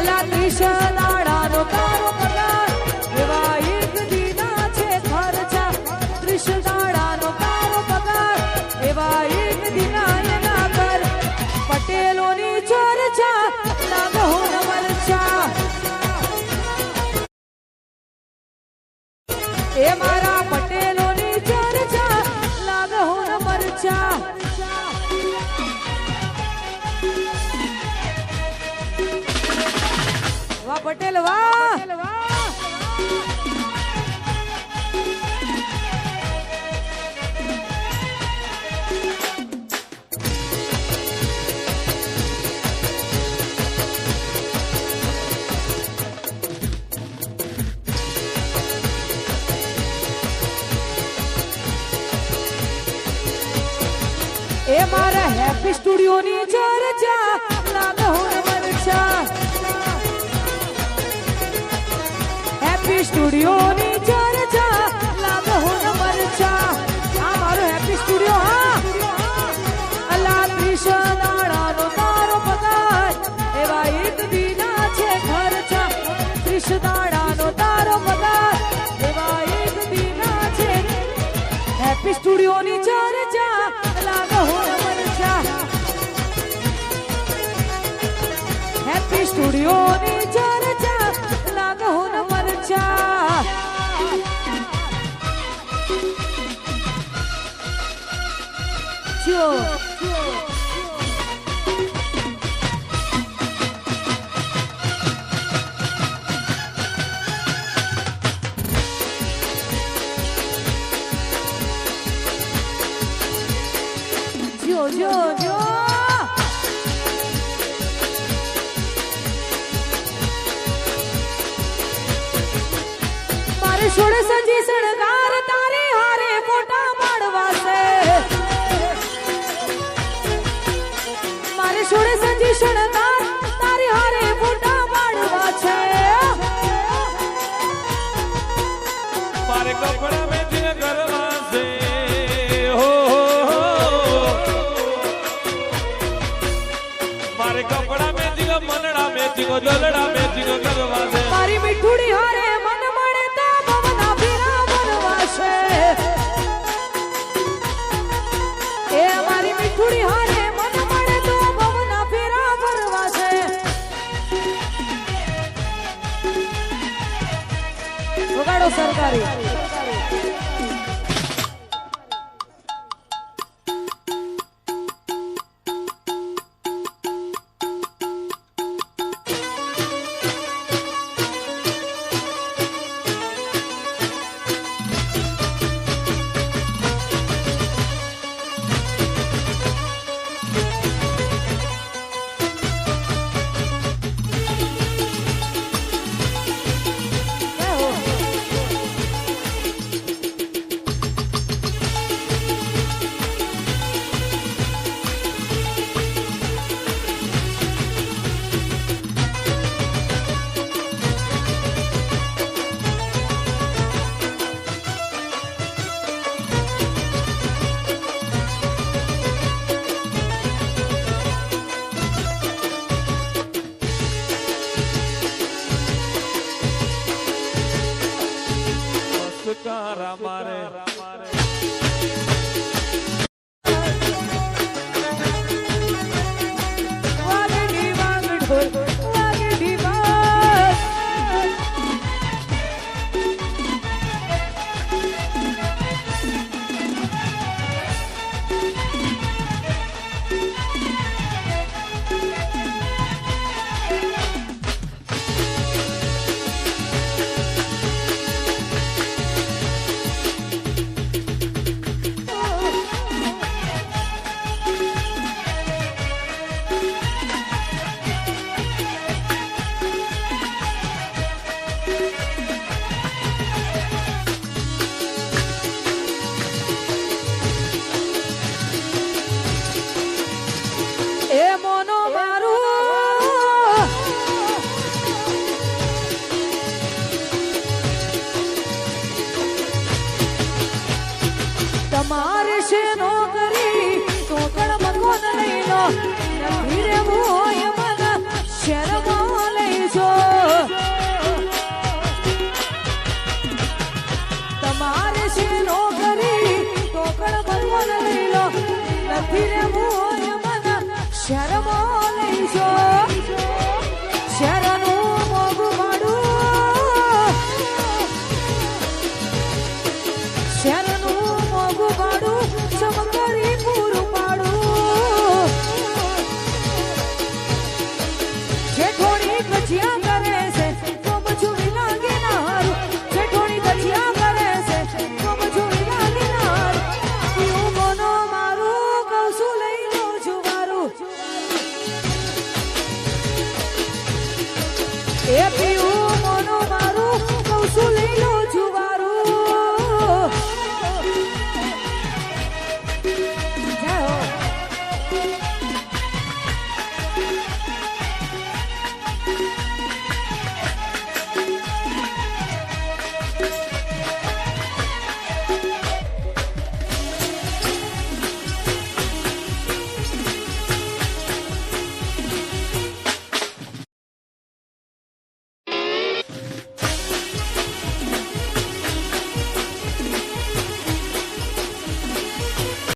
અલા ત્રીસ દાડા નો તારો પગાર. પટેલ વાહ! એ મારા હેપી સ્ટુડિયોની ચર્ચા લાગો ન સ્ટુડિયોની ચર્ચા લાગો ન મરચા આ મારો હેપી સ્ટુડિયો હા. અલા ત્રીસ તારો પગાર એવા એક દીના છે ખર્ચા. ત્રીસ દાડાનો તારો પગાર એવા એક દીના છે હેપી સ્ટુડિયોની ચર્ચા લાગો ન મરચા હેપી સ્ટુડિયોની ચર્ચા. જો જો જો મારે છોડ સજી શણગાર મીઠુડી હારે મન મળે તો ભવના એ મારી મીઠુડી હારે મન મળે તો ભવના ફેરા બનવાશે વગાડો સરકારી. ગજિયા કરે છે તો બજુ લાગે મારું કૌસુ લઈ લો એ પીઉ